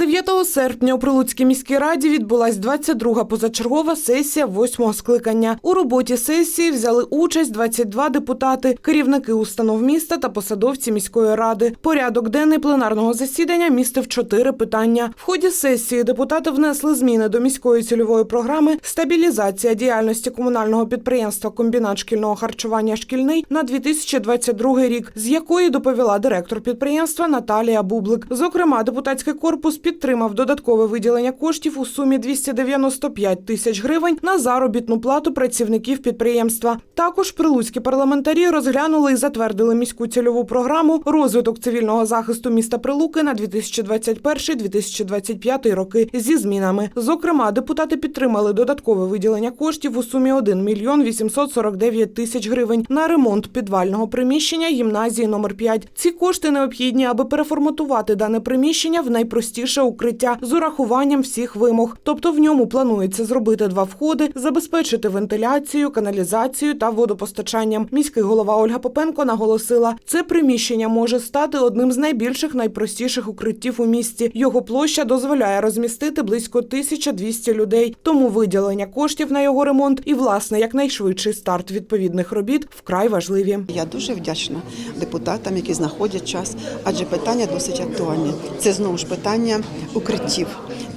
9 серпня у Прилуцькій міській раді відбулась 22-га позачергова сесія 8-го скликання. У роботі сесії взяли участь 22 депутати, керівники установ міста та посадовці міської ради. Порядок денний пленарного засідання містив чотири питання. В ході сесії депутати внесли зміни до міської цільової програми стабілізація діяльності комунального підприємства комбінат шкільного харчування шкільний на 2022 рік, з якої доповіла директор підприємства Наталія Бублик. Зокрема, депутатський корпус підтримав додаткове виділення коштів у сумі 295 тисяч гривень на заробітну плату працівників підприємства. Також прилуцькі парламентарі розглянули і затвердили міську цільову програму розвиток цивільного захисту міста Прилуки на 2021-2025 роки зі змінами. Зокрема, депутати підтримали додаткове виділення коштів у сумі 1 мільйон 849 тисяч гривень на ремонт підвального приміщення гімназії номер 5. Ці кошти необхідні, аби переформатувати дане приміщення в найпростіше укриття з урахуванням всіх вимог. Тобто в ньому планується зробити два входи, забезпечити вентиляцію, каналізацію та водопостачанням. Міський голова Ольга Попенко наголосила, це приміщення може стати одним з найбільших найпростіших укриттів у місті. Його площа дозволяє розмістити близько 1200 людей. Тому виділення коштів на його ремонт і власне якнайшвидший старт відповідних робіт вкрай важливі. Я дуже вдячна депутатам, які знаходять час, адже питання досить актуальні. Це знову ж питання укриттів,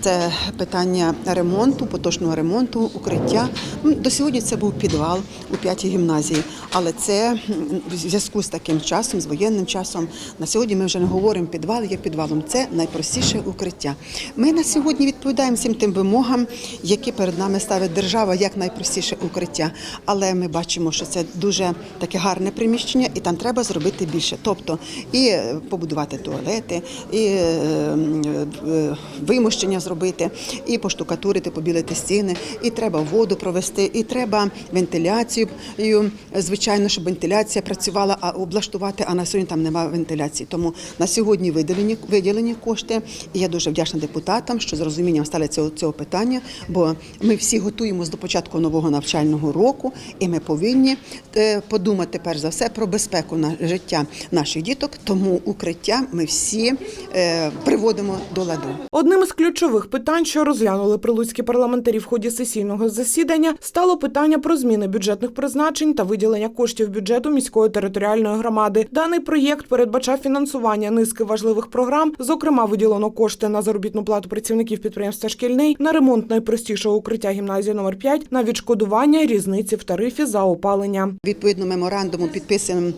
це питання ремонту, поточного ремонту, укриття. До сьогодні це був підвал у п'ятій гімназії, але це в зв'язку з таким часом, з воєнним часом. На сьогодні ми вже не говоримо підвал є підвалом. Це найпростіше укриття. Ми на сьогодні відповідаємо всім тим вимогам, які перед нами ставить держава, як найпростіше укриття. Але ми бачимо, що це дуже таке гарне приміщення, і там треба зробити більше. Тобто і е, побудувати туалети, і е, вимощення зробити, і поштукатурити, побілити стіни, і треба воду провести, і треба вентиляцію. Звичайно, щоб вентиляція працювала, а облаштувати, а на сьогодні там немає вентиляції. Тому на сьогодні виділені, виділені кошти. І я дуже вдячна депутатам, що з розумінням стали цього, цього питання, бо ми всі готуємося до початку нового навчального року, і ми повинні е, подумати перш за все про безпеку на життя наших діток. Тому укриття ми всі е, приводимо до ладу. Одним із ключових питань, що розглянули прилуцькі парламентарі в ході сесійного засідання, стало питання про зміни бюджетних призначень та виділення коштів бюджету міської територіальної громади. Даний проєкт передбачав фінансування низки важливих програм. Зокрема, виділено кошти на заробітну плату працівників підприємства шкільний, на ремонт найпростішого укриття гімназії номер 5 на відшкодування різниці в тарифі за опалення. Відповідно меморандуму підписаним.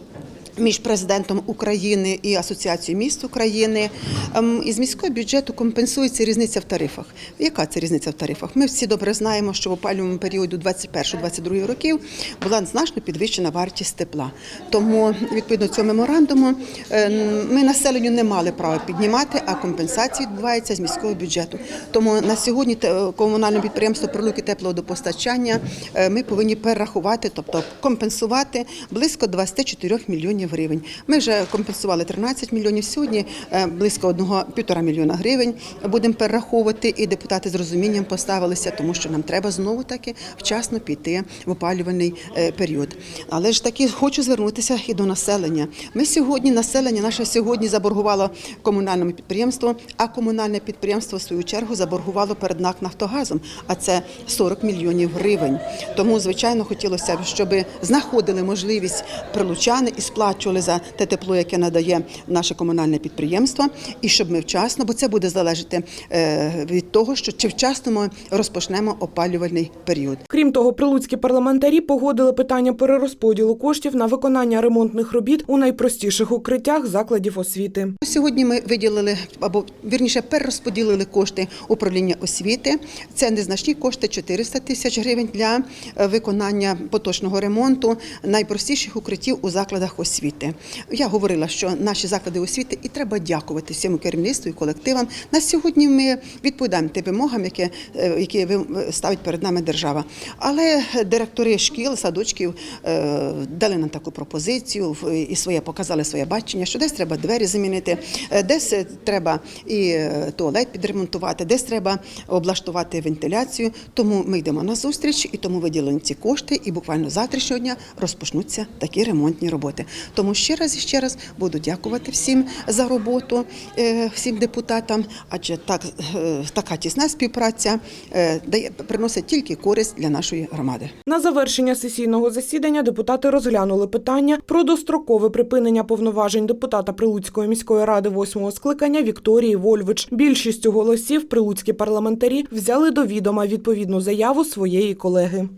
Між президентом України і Асоціацією міст України Ем, із міського бюджету компенсується різниця в тарифах. Яка це різниця в тарифах? Ми всі добре знаємо, що в опалювальному періоді 21-22 років була значно підвищена вартість тепла. Тому відповідно цього меморандуму е, ми населенню не мали права піднімати, а компенсації відбуваються з міського бюджету. Тому на сьогодні комунальне підприємство прилуки тепловодопостачання е, ми повинні перерахувати, тобто компенсувати близько 24 мільйонів гривень. Ми вже компенсували 13 мільйонів. Сьогодні е, близько одного півтора мільйона гривень будемо перераховувати, і депутати з розумінням поставилися, тому що нам треба знову таки вчасно піти в опалювальний е, період. Але ж таки хочу звернутися і до населення. Ми сьогодні населення наше сьогодні заборгувало комунальному підприємству, а комунальне підприємство в свою чергу заборгувало перед НАК Нафтогазом, а це 40 мільйонів гривень. Тому, звичайно, хотілося б, щоб знаходили можливість прилучани і сплачували за те тепло, яке надає наше комунальне підприємство, і щоб ми вчасно, бо це буде залежати е, від того, що чи вчасно ми розпочнемо опалювальний період. Крім того, прилуцькі парламентарі погодили питання перерозподілу коштів на виконання ремонтних робіт у найпростіших укриттях закладів освіти. Сьогодні ми виділили або вірніше перерозподілили кошти управління освіти. Це незначні кошти 400 тисяч гривень для е, виконання поточного ремонту найпростіших укриттів у закладах освіти. Я говорила, що наші заклади освіти і треба дякувати всьому керівництву і колективам. На сьогодні ми відповідаємо тим вимогам, які, е, які ви- ставить перед нами держава. Але директори шкіл, садочків е, дали нам таку пропозицію і своє показали своє бачення, що десь треба двері замінити, е, десь е, треба і е, туалет підремонтувати, десь треба облаштувати вентиляцію. Тому ми йдемо на зустріч і тому виділені ці кошти. І буквально завтрашнього дня розпочнуться такі ремонтні роботи. Тому ще раз і ще раз буду дякувати всім за роботу, е, всім депутатам, адже так, е, така тісна співпраця е, дає приносить тільки користь для нашої громади. На завершення сесійного засідання депутати розглянули питання про дострокове припинення повноважень депутата Прилуцької міської ради восьмого скликання Вікторії Вольвич. Більшістю голосів прилуцькі парламентарі взяли до відома відповідну заяву своєї колеги.